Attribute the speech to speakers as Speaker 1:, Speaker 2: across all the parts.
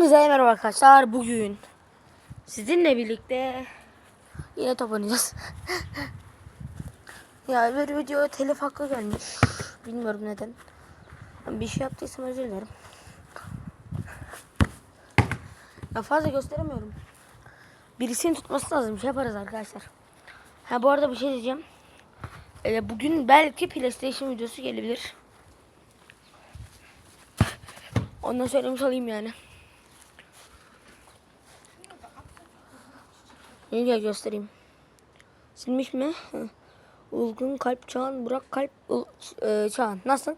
Speaker 1: Hepinize merhaba arkadaşlar. Bugün sizinle birlikte yine top oynayacağız. ya bir video telif hakkı gelmiş. Bilmiyorum neden. Bir şey yaptıysam özür dilerim. Ya fazla gösteremiyorum. Birisinin tutması lazım. Bir şey yaparız arkadaşlar. Ha bu arada bir şey diyeceğim. Ee, bugün belki PlayStation videosu gelebilir. Ondan söylemiş olayım yani. Diye göstereyim. Silmiş mi? Hı. Ulgun Kalp Çağan Burak Kalp Ul, e. Nasıl?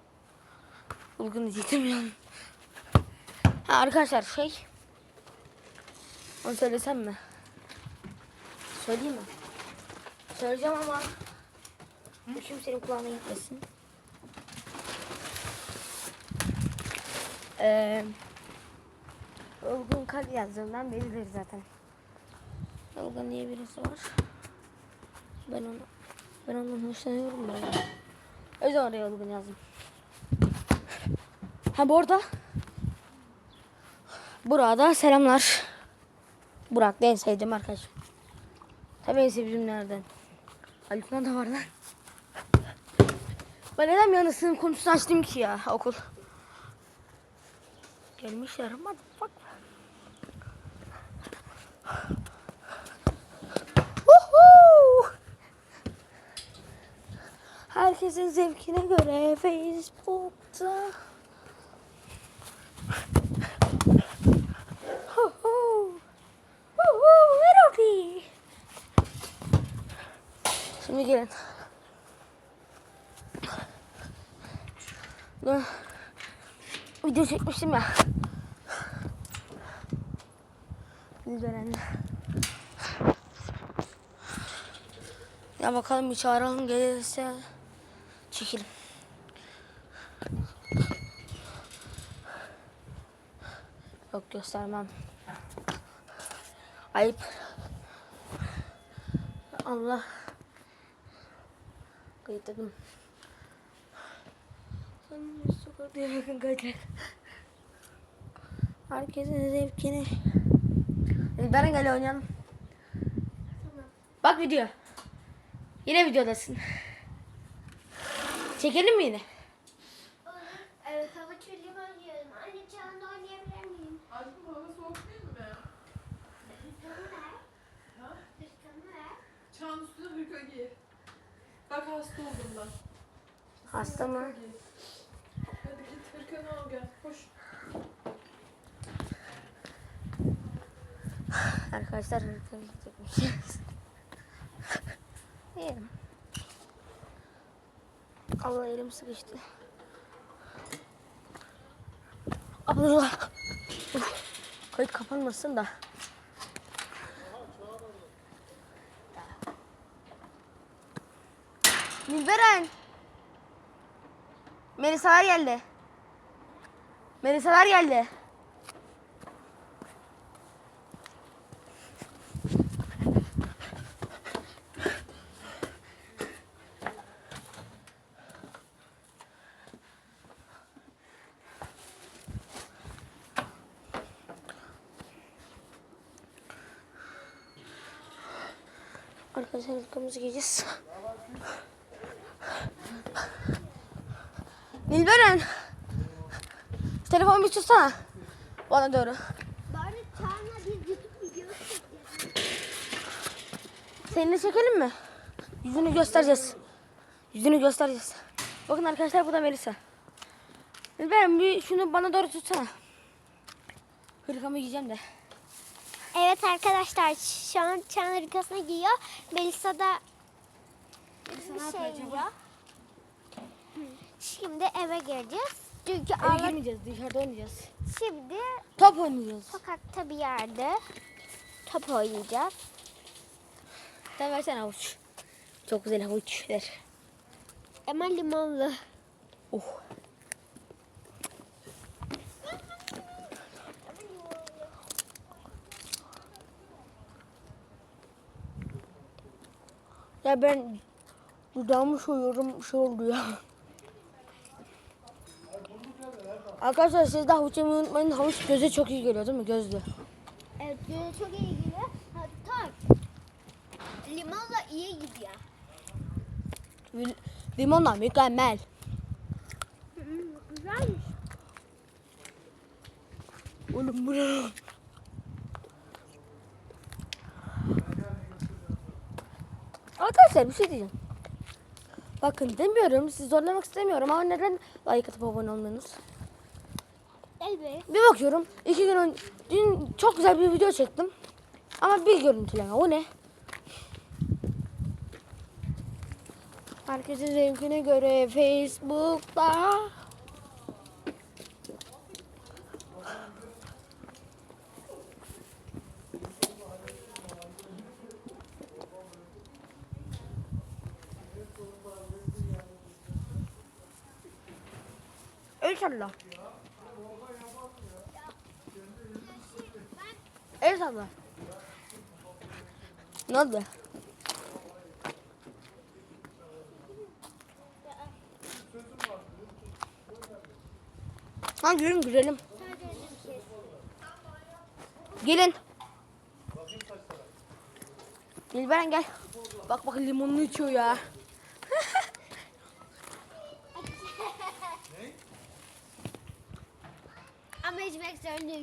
Speaker 1: Ulgun diyecektim ya. Ha arkadaşlar şey. Onu söylesem mi? Söyleyeyim mi? Söyleyeceğim ama bu kimsenin kulağına gitmesin. Ee, Ulgun Kalp yazdığımdan beridir zaten. Dalga diye birisi var. Ben onu ben ondan hoşlanıyorum böyle. O yüzden oraya Ulgun yazdım. Ha bu arada Burada selamlar. Burak en sevdiğim arkadaşım. Tabii en sevdiğimlerden. Alif'den da var lan. Ben neden sınıf konusunu açtım ki ya okul. Gelmişler ama bak. Herkesin zevkine göre Facebook'ta. Woohoo! Woohoo! Merhaba. Şimdi gelin. Dur. Video çekmiştim ya. Bildirenle. Ya bakalım bir çağıralım gelirse çekelim. Yok göstermem. Ayıp. Allah. Kayıtladım. Sokakta yakın kayıtlar. Herkesin zevkini. Beren gel oynayalım. Bak video. Yine videodasın. Çekelim mi yine?
Speaker 2: Olur. Evet, hava çölü oynuyorum. Anne çağında oynayabilir miyim?
Speaker 3: Aşkım hava soğuk değil mi?
Speaker 2: Hırkamı ver.
Speaker 3: Ha?
Speaker 2: Hırkamı ver.
Speaker 3: Çağın üstüne hırka giy. Bak hasta oldum ben.
Speaker 1: Hasta mı?
Speaker 3: Hırka giy. Hadi git hırkanı al gel. Koş.
Speaker 1: Arkadaşlar hırka gidecekmişiz. Yiyelim. Allah elim sıkıştı. Uf. Kayıt kapanmasın da. Nilberen. Melisa'lar geldi. Melisa'lar geldi. Hırkamızı giyeceğiz. Nilberen. Telefonu bir tutsana. Bana doğru.
Speaker 2: Bari çağına bir YouTube videosu çekeceğiz.
Speaker 1: Seninle çekelim mi? Yüzünü göstereceğiz. Yüzünü göstereceğiz. Bakın arkadaşlar bu da Melisa. Nilberen bir şunu bana doğru tutsana. Hırkamı giyeceğim de.
Speaker 2: Evet arkadaşlar şu an çağın hırkasını giyiyor. Melisa da bir şey yiyor. Şimdi eve gireceğiz. Çünkü
Speaker 1: Eve
Speaker 2: Allah
Speaker 1: girmeyeceğiz dışarıda oynayacağız.
Speaker 2: şimdi
Speaker 1: Top oynayacağız.
Speaker 2: sokakta bir yerde top oynayacağız.
Speaker 1: Sen versene havuç. Çok güzel havuç ver.
Speaker 2: Ama limonlu.
Speaker 1: Oh. Ya ben dudağımı soyuyorum şey oldu ya. Arkadaşlar siz de havuç yemeyi unutmayın. Havuç göze çok iyi geliyor değil mi? Gözlü.
Speaker 2: Evet göğe çok iyi geliyor. Hatta limonla iyi gidiyor.
Speaker 1: Lim- Limonla mükemmel.
Speaker 2: Güzelmiş.
Speaker 1: Oğlum bu Arkadaşlar bir şey diyeceğim. Bakın demiyorum, sizi zorlamak istemiyorum ama neden like atıp abone olmuyorsunuz?
Speaker 2: Evet.
Speaker 1: Bir bakıyorum, iki gün önce, dün çok güzel bir video çektim. Ama bir görüntüleme, o ne? Herkesin zevkine göre Facebook'ta. İnşallah. İnşallah. Ne oldu? Ha gelin girelim. Gelin. Nilberen gel. Bak bak limonlu içiyor ya.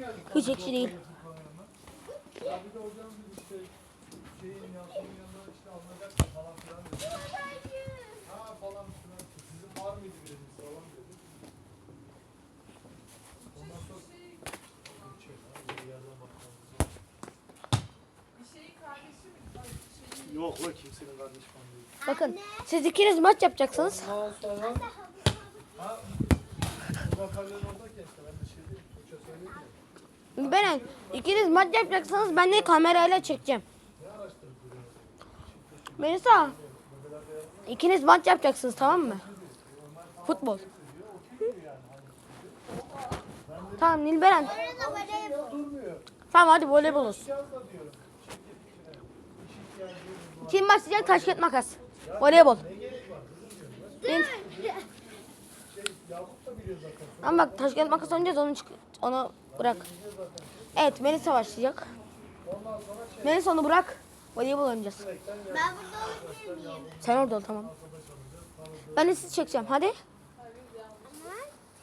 Speaker 3: mi? Ay, şeyin
Speaker 4: Yok la kimsenin kardeş falan değil.
Speaker 1: Bakın siz ikiniz maç yapacaksınız.
Speaker 4: Ondan sonra ha bu hoparlörün oradayken işte ben de şey diyeyim Tuğçe söyleyeyim mi?
Speaker 1: Ben ikiniz maç yapacaksınız ben de kamerayla çekeceğim. Melisa ikiniz maç yapacaksınız tamam mı? Futbol. Tamam Nilberen. Tamam hadi voleybol olsun. Kim başlayacak taş kağıt makas. Voleybol. Ben-. Ama bak taş kağıt makas oynayacağız onu çık onu bırak. Evet Melisa başlayacak. Melisa onu bırak. Voleybol oynayacağız.
Speaker 2: Ben burada olabilir miyim?
Speaker 1: Sen orada ol tamam. Ben de sizi çekeceğim hadi.
Speaker 2: Ama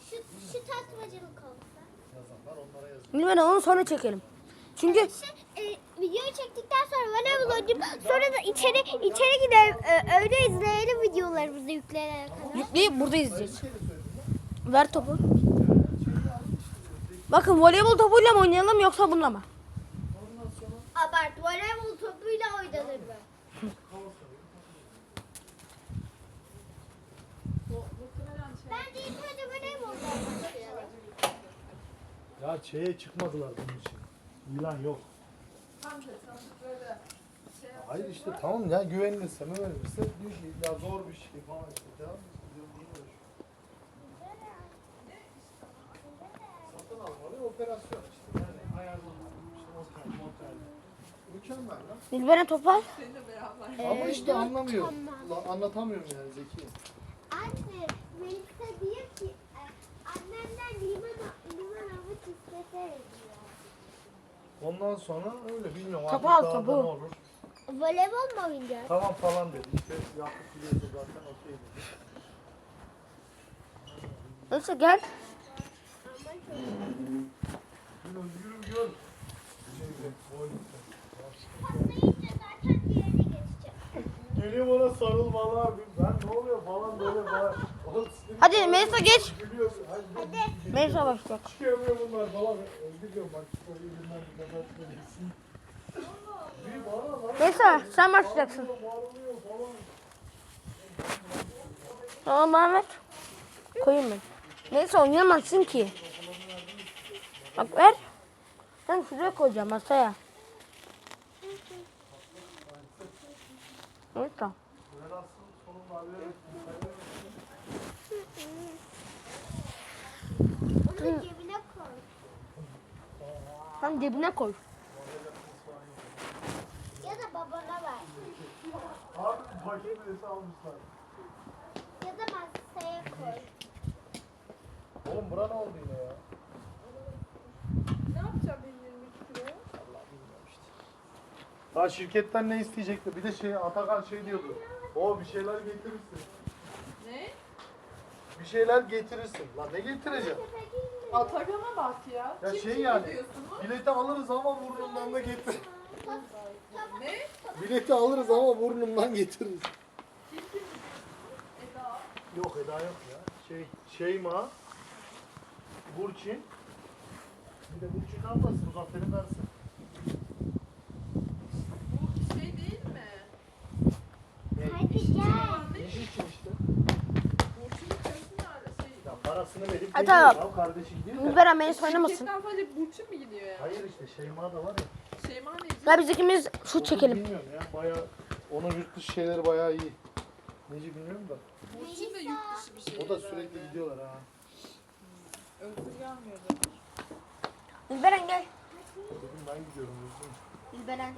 Speaker 2: şu, şu tasmacılık olsa.
Speaker 1: Nilberen onu sonra çekelim. Çünkü
Speaker 2: Şu, e, videoyu çektikten sonra voleybol oynayıp sonra da içeri içeri gidelim. Öyle izleyelim videolarımızı yükleyene kadar.
Speaker 1: yükleyip burada izleyeceğiz. Ver topu. Bakın voleybol topuyla mı oynayalım yoksa bununla mı?
Speaker 2: Abart voleybol topuyla oynanır mı? Bence ilk önce voleybolda başlayalım.
Speaker 4: Ya şeye çıkmadılar bunun için. İlan yok.
Speaker 3: şey
Speaker 4: Hayır işte tamam ya güvenilirse güvenilirse diyor ki ya zor bir şey falan işte. Devam et. diyorum, niye böyle şey? Almalı operasyon işte. Yani ayarlamalı. İşte otel, motel. Mükemmel lan.
Speaker 1: Nilberen topu al.
Speaker 3: Seninle beraber.
Speaker 4: Ama işte anlamıyor. La, anlatamıyorum yani Zeki.
Speaker 2: Anne, Melisa diyor ki e, annemden limon, limon avuç istesene diyor.
Speaker 4: Ondan sonra öyle bilmiyorum
Speaker 1: Topu
Speaker 4: artık
Speaker 1: al,
Speaker 4: daha da
Speaker 1: topu.
Speaker 4: ne olur.
Speaker 2: Voleybol mu oynayacağız?
Speaker 4: Tamam falan dedi. İşte Yakup biliyorsa zaten okey dedi.
Speaker 1: Neyse gel.
Speaker 4: Gün Geliyor bana sarılmalı abi. Ben ne oluyor falan böyle falan. Oğlum sinir-
Speaker 1: Hadi Melisa geç.
Speaker 4: Gülüyorsun. Hadi.
Speaker 1: Melisa başlayacak.
Speaker 4: Çıkıyor bunlar falan. Özgür diyorum bak. Böyle elimden bir kadar söylesin. Bir bana bana.
Speaker 1: Melisa sen başlayacaksın.
Speaker 4: Bağırıyor falan.
Speaker 1: Tamam Ahmet. Koyayım ben. Neyse oynayamazsın ki. Bak ver. Ben şuraya koyacağım masaya. Neyse.
Speaker 2: Onu cebine koy.
Speaker 1: Sen dibine koy.
Speaker 2: Ya da babana ver.
Speaker 4: Abi makinesi almışlar.
Speaker 2: Ya da masaya koy.
Speaker 4: Oğlum bura ne oldu yine ya?
Speaker 3: Ne yapacağım
Speaker 4: Daha şirketten ne isteyecekti? Bir de şey Atakan şey diyordu. O bir şeyler getirirsin.
Speaker 3: Ne?
Speaker 4: Bir şeyler getirirsin. Lan ne getireceğim?
Speaker 3: Atakan'a bak ya.
Speaker 4: Ya
Speaker 3: Kim
Speaker 4: şey
Speaker 3: kim
Speaker 4: yani. Bileti alırız ama burnundan da getir.
Speaker 3: Ne?
Speaker 4: Bileti alırız ama burnundan getiririz.
Speaker 3: Eda.
Speaker 4: Yok Eda yok ya. Şey Şeyma, Burçin. Bir de Burçin kalmasın. Muzaffer'in karısı.
Speaker 3: Bu şey değil mi?
Speaker 2: Hadi gel.
Speaker 3: Falan değil
Speaker 4: İşi
Speaker 3: mi?
Speaker 4: için işte.
Speaker 3: Burçin'in karısı nerede? Şey,
Speaker 4: Ya parasını verip
Speaker 1: Hadi
Speaker 4: geliyor
Speaker 1: abi.
Speaker 4: ya kardeşi gidiyor.
Speaker 3: Şirketten sadece Burçin mi gidiyor ya?
Speaker 4: Hayır işte Şeyma da var ya.
Speaker 3: Şeyma neydi?
Speaker 1: Ya biz ikimiz şut çekelim.
Speaker 4: Bilmiyorum ya. Baya onun yurt dışı şeyleri bayağı iyi. Neci bilmiyorum da.
Speaker 3: Burçin de yurt dışı bir şey.
Speaker 4: O da sürekli gidiyorlar ha.
Speaker 3: Özgür gelmiyordu.
Speaker 1: Dilberen gel.
Speaker 4: Dedim ben gidiyorum. üzgünüm.
Speaker 1: Dilberen.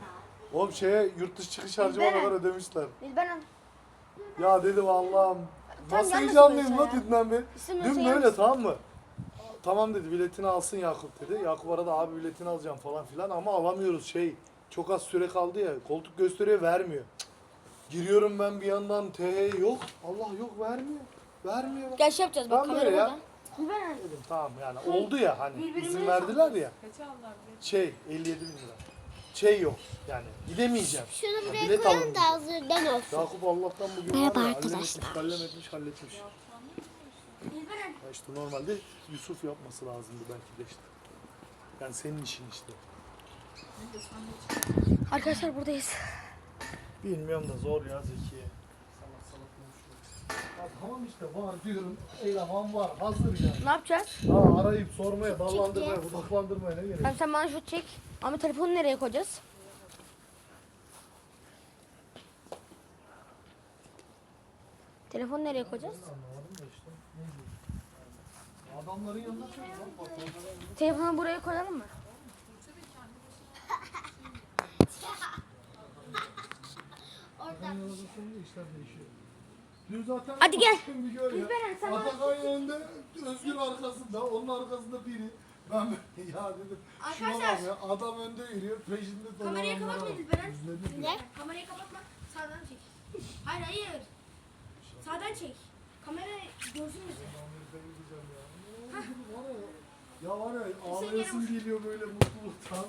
Speaker 4: Oğlum şeye yurt dışı çıkış harcama
Speaker 1: Bilmem.
Speaker 4: kadar ödemişler.
Speaker 1: Dilberen.
Speaker 4: Ya dedim Allah'ım.
Speaker 1: Tamam,
Speaker 4: Nasıl
Speaker 1: gelmesin
Speaker 4: heyecanlıyım
Speaker 1: mesela
Speaker 4: lan
Speaker 1: ya.
Speaker 4: dünden beri. Dün böyle tamam mı? Tamam dedi biletini alsın Yakup dedi. Yakup arada abi biletini alacağım falan filan ama alamıyoruz şey. Çok az süre kaldı ya. Koltuk gösteriyor vermiyor. Cık. Giriyorum ben bir yandan TH yok. Allah yok vermiyor. Vermiyor.
Speaker 1: Gel şey yapacağız bak
Speaker 4: Tam
Speaker 1: kamera
Speaker 4: böyle ya.
Speaker 1: burada.
Speaker 4: Dedim tamam yani oldu ya hani
Speaker 1: Birbirimize
Speaker 4: izin verdiler ya.
Speaker 3: Kaça aldılar?
Speaker 4: Şey 57 bin lira. Şey yok yani gidemeyeceğim.
Speaker 2: Şunu
Speaker 4: Ya
Speaker 2: buraya
Speaker 4: bilet
Speaker 2: koyalım da hazırdan olsun.
Speaker 4: Yakup Allah'tan bugün
Speaker 2: Merhaba
Speaker 4: var ya,
Speaker 2: arkadaşlar.
Speaker 4: halletmiş, halletmiş, halletmiş. Ya işte normalde Yusuf yapması lazımdı belki de işte. Yani senin işin işte.
Speaker 1: Arkadaşlar buradayız.
Speaker 4: Bilmiyorum da zor ya Zekiye. Salak salak konuşuyor. Ya tamam işte var diyorum. Eleman var. Hazır yani.
Speaker 1: Ne yapacağız?
Speaker 4: Ha arayıp sormaya, dallandırmaya, budaklandırmaya ne gerek?
Speaker 1: Sen, sen bana şut çek. Ama telefonu nereye koyacağız? Telefonu nereye koyacağız?
Speaker 4: Adamların orada
Speaker 1: Telefonu buraya koyalım mı?
Speaker 4: Zaten
Speaker 1: Hadi gel. sen bana-
Speaker 4: Atakan önde, Özgür arkasında, onun arkasında biri. Ben böyle, ya dedim şuna bak
Speaker 1: Arkadaşlar.
Speaker 4: ya adam önde yürüyor peşinde
Speaker 1: Kamerayı
Speaker 4: dolananlara
Speaker 1: kapatma
Speaker 4: bak. Yüzlerini gör.
Speaker 2: Ne?
Speaker 1: Kamerayı kapatma. Sağdan çek. Hayır hayır. Sağdan çek. Kamera görsün bizi.
Speaker 4: Amerika'ya gideceğim ya. Var ya? Ya var ya ağlayasın geliyor böyle mutluluktan.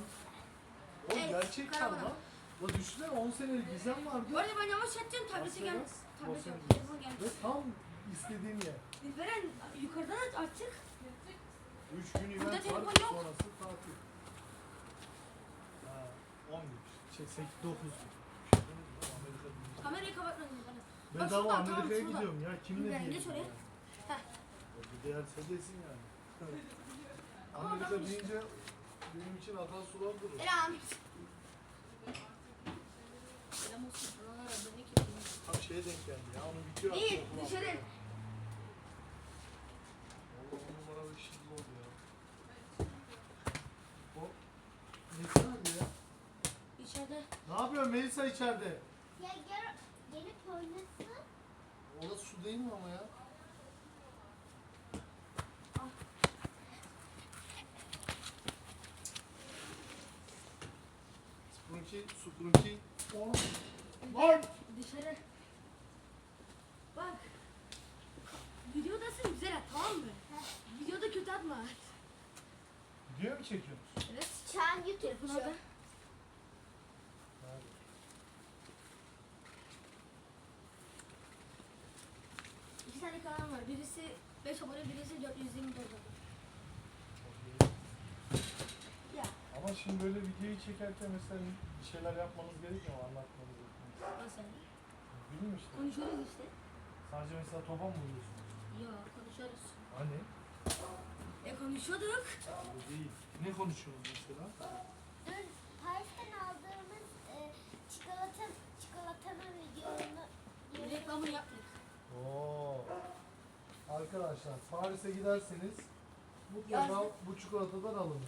Speaker 4: O
Speaker 1: Evet,
Speaker 4: gerçekten
Speaker 1: karavana.
Speaker 4: lan. La düşünsene 10 senelik vardı.
Speaker 1: Bu arada ben yavaş atacağım tablete gel. Tablete
Speaker 4: Angeles.
Speaker 1: telefon
Speaker 4: Ve
Speaker 1: gelmiş.
Speaker 4: tam istediğim yer.
Speaker 1: Dilberen yukarıdan at artık.
Speaker 4: 3 gün
Speaker 1: Burada
Speaker 4: event
Speaker 1: telefon
Speaker 4: var
Speaker 1: yok.
Speaker 4: sonrası tatil. Ha 10 gün. Şey 8 9 gün.
Speaker 1: Kamerayı kapatma Dilberen. Bak
Speaker 4: Bedava
Speaker 1: şuradan, tamam,
Speaker 4: Amerika'ya
Speaker 1: şuradan.
Speaker 4: gidiyorum ya. Kim ne diyecek?
Speaker 1: geç oraya.
Speaker 4: yani?
Speaker 1: Heh.
Speaker 4: Bir değerse desin yani.
Speaker 1: Ama
Speaker 4: Amerika
Speaker 1: adam-
Speaker 4: deyince benim için akan sular durur.
Speaker 1: Selam. Selam olsun. Ana, bebek yapayım.
Speaker 4: Tam şeye denk geldi ya. Onu bitiyor.
Speaker 1: İyi
Speaker 4: atıyor falan.
Speaker 1: dışarı.
Speaker 4: Vallahi on numara bir şey oldu ya. O Melisa nerede ya?
Speaker 1: İçeride.
Speaker 4: Ne yapıyor Melisa içeride?
Speaker 2: Ya gel, gelip oynasın.
Speaker 4: Orası su değil mi ama ya? Sprunki, Sprunki. Oğlum. Lan!
Speaker 1: Dışarı. Bak. Videodasın güzel at tamam mı? Videoda kötü atma.
Speaker 4: Video mu çekiyorsun?
Speaker 1: Evet.
Speaker 2: Çağın YouTube
Speaker 1: Telefonu orada. İki tane kanal var. Birisi 5 abone, birisi 420 abone. Ya
Speaker 4: Ama şimdi böyle videoyu çekerken mesela bir şeyler yapmanız gerekiyor mu? Anlatmanız gerekiyor.
Speaker 1: nasıl?
Speaker 4: Bilmiyorum işte.
Speaker 1: Konuşuyoruz işte.
Speaker 4: Sadece mesela topa mı vuruyorsunuz?
Speaker 1: Yok konuşuyoruz.
Speaker 4: Hani?
Speaker 1: E konuşuyorduk.
Speaker 4: O değil. Ne konuşuyoruz mesela?
Speaker 2: Dün Paris'ten aldığımız e, çikolata, çikolatanın videonu
Speaker 1: Reklamını yaptık.
Speaker 4: Oo. Arkadaşlar Paris'e giderseniz mutlaka bu çikolatadan alın.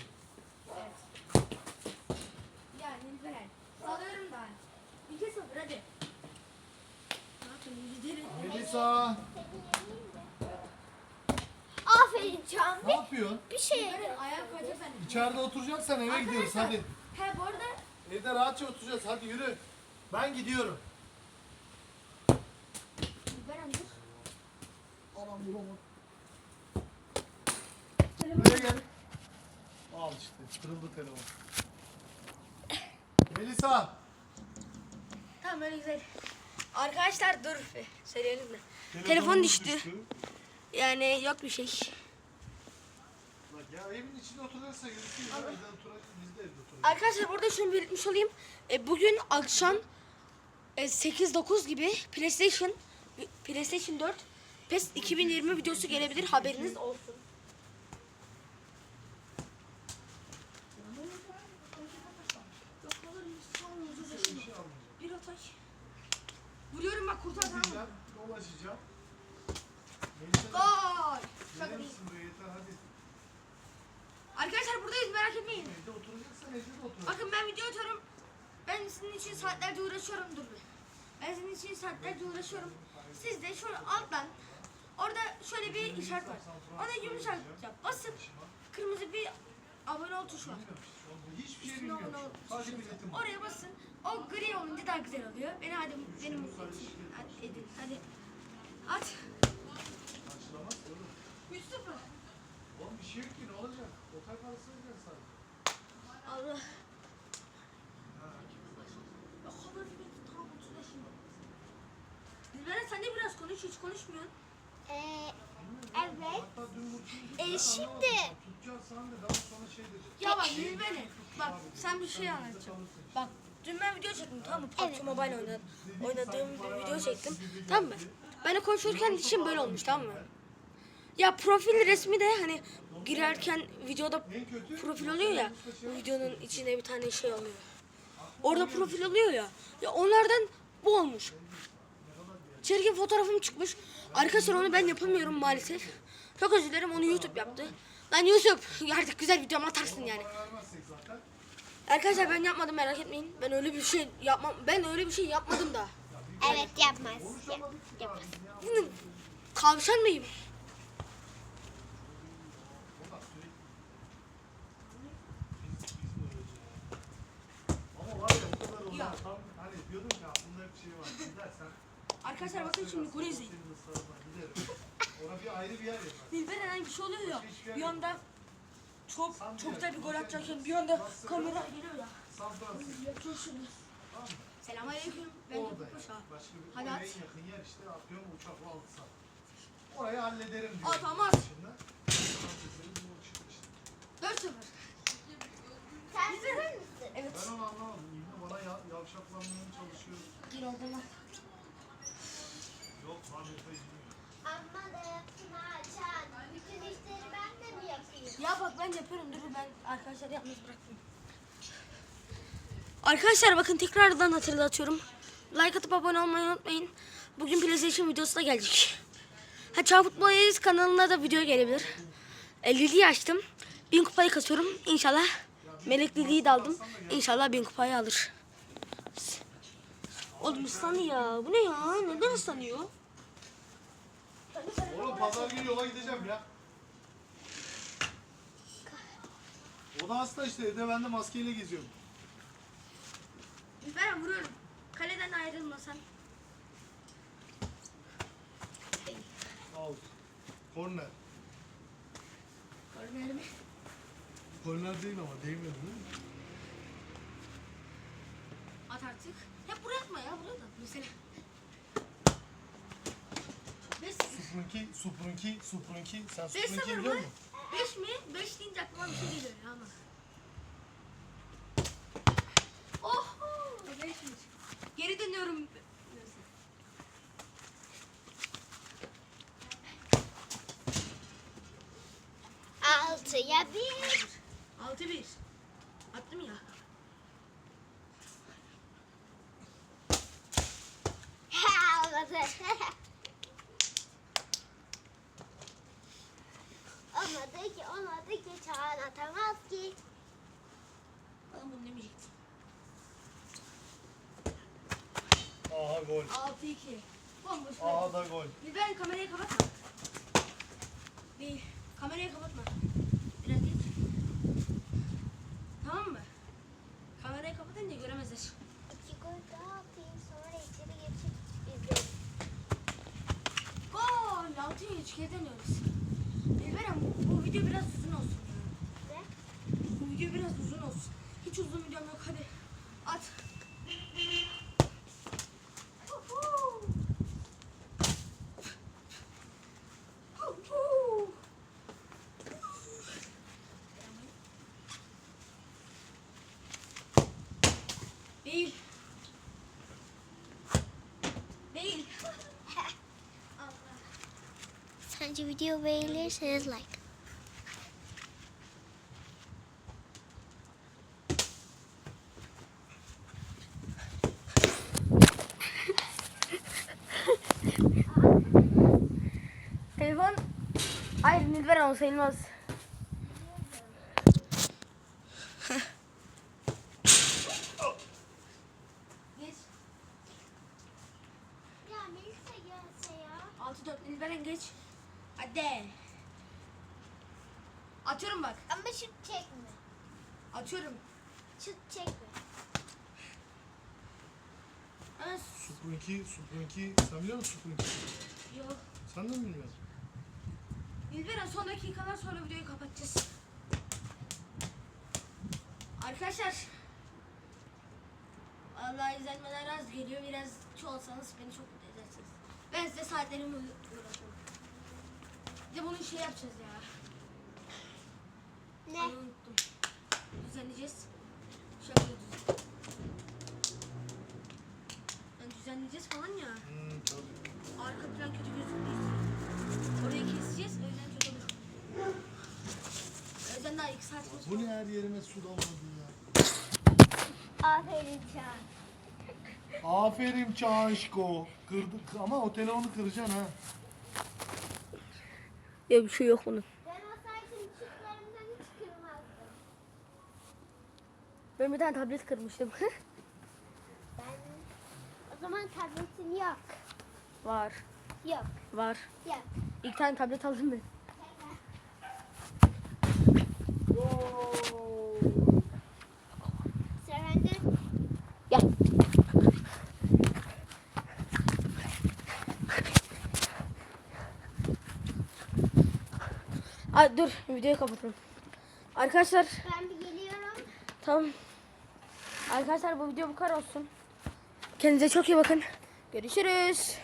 Speaker 1: Evet. Yani Nilberen. Salıyorum ben. İki sıfır hadi. Ne yapayım gidelim.
Speaker 4: Melisa
Speaker 2: Aferin Can.
Speaker 4: ne yapıyorsun?
Speaker 2: Bir şey.
Speaker 1: Nilberen ayağa koyacaksan.
Speaker 4: İçeride oturacaksan eve gidiyoruz hadi.
Speaker 1: He bu arada
Speaker 4: Evde rahatça oturacağız hadi yürü. Ben gidiyorum.
Speaker 1: Nilberen dur.
Speaker 4: Aman bulamam. Buraya gel. Al işte kırıldı telefon. Melisa.
Speaker 1: Tamam öyle güzel. Arkadaşlar dur. Söyleyelim de. Telefon düştü. Yani yok bir şey.
Speaker 4: Bak ya evin içinde oturuyorsa yürüsün ya. Evde oturalım biz de evde oturalım.
Speaker 1: Arkadaşlar burada şunu belirtmiş olayım. E, bugün akşam e, 8-9 gibi PlayStation PlayStation 4 PES 2020 videosu gelebilir haberiniz olsun. Bir. Vuruyorum bak kurtar tamam mı?
Speaker 4: Dolaşacağım.
Speaker 1: Arkadaşlar buradayız merak etmeyin.
Speaker 4: Evde oturacaksan evde de otur.
Speaker 1: Bakın ben video atıyorum. Ben sizin için saatlerce uğraşıyorum dur bir. Ben sizin için saatlerce uğraşıyorum. Siz de şöyle alttan orada şöyle bir işaret var. Ona yumuşakça basıp kırmızı bir abone ol tuşu var.
Speaker 4: Hiçbir şey bilmiyorum. Sadece var.
Speaker 1: Oraya basın. O gri olunca daha güzel oluyor. Beni hadi benim mutlu etsin. Hadi edin. Hadi. At.
Speaker 4: Karşılamaz oğlum.
Speaker 1: 3-0.
Speaker 4: Oğlum bir şey yok ki ne olacak? Otel parası ödeyeceksin sadece.
Speaker 1: Allah. O kadar bir tam 30 yaşında. Dilberen sen de biraz konuş hiç konuşmuyorsun.
Speaker 2: Ee, evet. E,
Speaker 4: ben
Speaker 2: şimdi-.
Speaker 1: Ya bak Dilberen bak sen bir şey anlatacağım. Bak dün ben video çektim tamam mı? PUBG Mobile oynadım. Oynadığım bir video çektim. Tamam mı? Ben de konuşurken için böyle olmuş tamam mı? Ya profil resmi de hani girerken videoda profil oluyor ya. Videonun içinde bir tane şey oluyor. Orada profil oluyor ya. Ya onlardan bu olmuş. Çirkin fotoğrafım çıkmış. Arkadaşlar onu ben yapamıyorum maalesef. Çok özür dilerim onu YouTube yaptı. Lan YouTube artık güzel videom atarsın yani. Arkadaşlar ben yapmadım merak etmeyin. Ben öyle bir şey yapmam. Ben öyle bir şey yapmadım da.
Speaker 2: Evet yapmaz.
Speaker 4: Konuşamadık ki daha biz ya.
Speaker 1: Bunu tavşan mıyım?
Speaker 4: Bak
Speaker 1: Arkadaşlar bakın şimdi gol izleyin.
Speaker 4: Ona bir ayrı bir yer yapar.
Speaker 1: Dilberen hani bir şey oluyor ya. Bir anda çok çok güzel bir gol atacakken bir anda kamera geliyor ya.
Speaker 4: Tamam mı?
Speaker 1: Selamünaleyküm. Ben de
Speaker 4: Orada bir
Speaker 1: Hadi at.
Speaker 4: yakın yer işte atıyorum uçakla 6 saat. Orayı hallederim diyor.
Speaker 1: Atamaz.
Speaker 4: Şimdi. Fransızların bu uçak işte.
Speaker 1: 4-0.
Speaker 2: Sen hazır mısın?
Speaker 1: Evet.
Speaker 4: Ben onu anlamadım. İbni bana ya, yavşaklanmaya çalışıyor.
Speaker 1: Gir oradan.
Speaker 4: Yok Ahmet Bey.
Speaker 2: Amma da yaptın ha Can. Bütün işleri ben de mi yapayım?
Speaker 1: Ya bak ben yapıyorum. Dur ben arkadaşlar yapmayı bıraktım. Arkadaşlar bakın tekrardan hatırlatıyorum. Like atıp abone olmayı unutmayın. Bugün PlayStation videosuna geldik. Ha Çağ Futbol Aziz kanalına da video gelebilir. E, Lili'yi açtım. Bin kupayı kasıyorum. İnşallah Melek Lili'yi de aldım. İnşallah bin kupayı alır. Oğlum ıslanıyor ya. Bu ne ya? Neden ıslanıyor?
Speaker 4: Oğlum pazar günü yola gideceğim ya. O da hasta işte evde ben de maskeyle geziyorum.
Speaker 1: Ben vuruyorum. Kaleden ayrılmasan.
Speaker 4: Al. Korner.
Speaker 1: Korner mi?
Speaker 4: Korner değil ama değmedi değil mi?
Speaker 1: At artık. Atma ya. Buraya da at mesela. Beş,
Speaker 4: Suprunki, Suprunki, Suprunki. Sen
Speaker 1: beş
Speaker 4: Suprunki'yi
Speaker 1: sıfır
Speaker 4: biliyor
Speaker 1: mı?
Speaker 4: musun?
Speaker 1: Beş mi? Beş deyince aklıma bir şey geliyor ama. Oh! Beşmiş. Geri dönüyorum. Neyse.
Speaker 2: Altıya bir.
Speaker 1: 6-1. Attım ya.
Speaker 2: Ha, olmadı. olmadı ki olmadı ki Çağan atamaz ki.
Speaker 1: Oğlum bunu demeyecektim.
Speaker 4: Aha gol.
Speaker 1: 6-2. Bomboş.
Speaker 4: Aha da gol.
Speaker 1: Ben kamerayı kapatma. Bir kamerayı kapatma. Biraz geç. Tamam mı? Kamerayı kapatınca göremezler.
Speaker 2: İki gol daha atayım sonra içeri geçip izlerim.
Speaker 1: Gol! 6'ya 3 kere deniyoruz. Elveren bu video biraz uzun olsun. ya.
Speaker 2: Ne?
Speaker 1: Bu video biraz uzun olsun. Hiç uzun videom yok hadi. At. Huhu. Huhu. Değil. Değil. Allah.
Speaker 2: Sence video beğenirseniz like.
Speaker 1: Telefon... Hayır Nilberen o sayılmaz. Geç.
Speaker 2: Ya Melisa gelse ya.
Speaker 1: 6-4 Nilberen geç. Hadi. Atıyorum bak.
Speaker 2: Ama şut çekme.
Speaker 1: Atıyorum.
Speaker 2: Şut çekme.
Speaker 1: Ama.
Speaker 4: Sen biliyor musun Suprunki?
Speaker 1: yok.
Speaker 4: Sen de mi bilmiyorsun?
Speaker 1: Nilberen son dakikalar sonra videoyu kapatacağız. Arkadaşlar. Vallahi izlenmeler az geliyor. Biraz çoğalsanız beni çok mutlu edersiniz. Ben size saatlerimi uğraşıyorum. Bir de bunu şey yapacağız ya.
Speaker 2: Ne?
Speaker 1: Onu unuttum. Düzenleyeceğiz. Şöyle düzen. Yani düzenleyeceğiz falan ya.
Speaker 4: Hmm.
Speaker 1: Arka plan kötü gözükmüyor. Orayı keseceğiz. O yüzden kötü olur. O yüzden daha iki saat
Speaker 4: Bu ne her yerime su damladı ya.
Speaker 2: Aferin Çağan.
Speaker 4: Aferin Çağışko. Kırdı ama o telefonu kıracaksın ha.
Speaker 1: Ya bir şey yok bunun.
Speaker 2: Ben olsaydım şutlarımdan hiç kırmazdım.
Speaker 1: Ben bir tane tablet kırmıştım.
Speaker 2: Ben o zaman tabletin yok.
Speaker 1: var.
Speaker 2: Yok.
Speaker 1: Var.
Speaker 2: Yok.
Speaker 1: İlk tane tablet
Speaker 2: bende.
Speaker 1: Gel. Ay dur videoyu kapatalım. Arkadaşlar
Speaker 2: Ben bir geliyorum.
Speaker 1: tamam. Arkadaşlar bu video bu kadar olsun. Kendinize çok iyi bakın. Görüşürüz.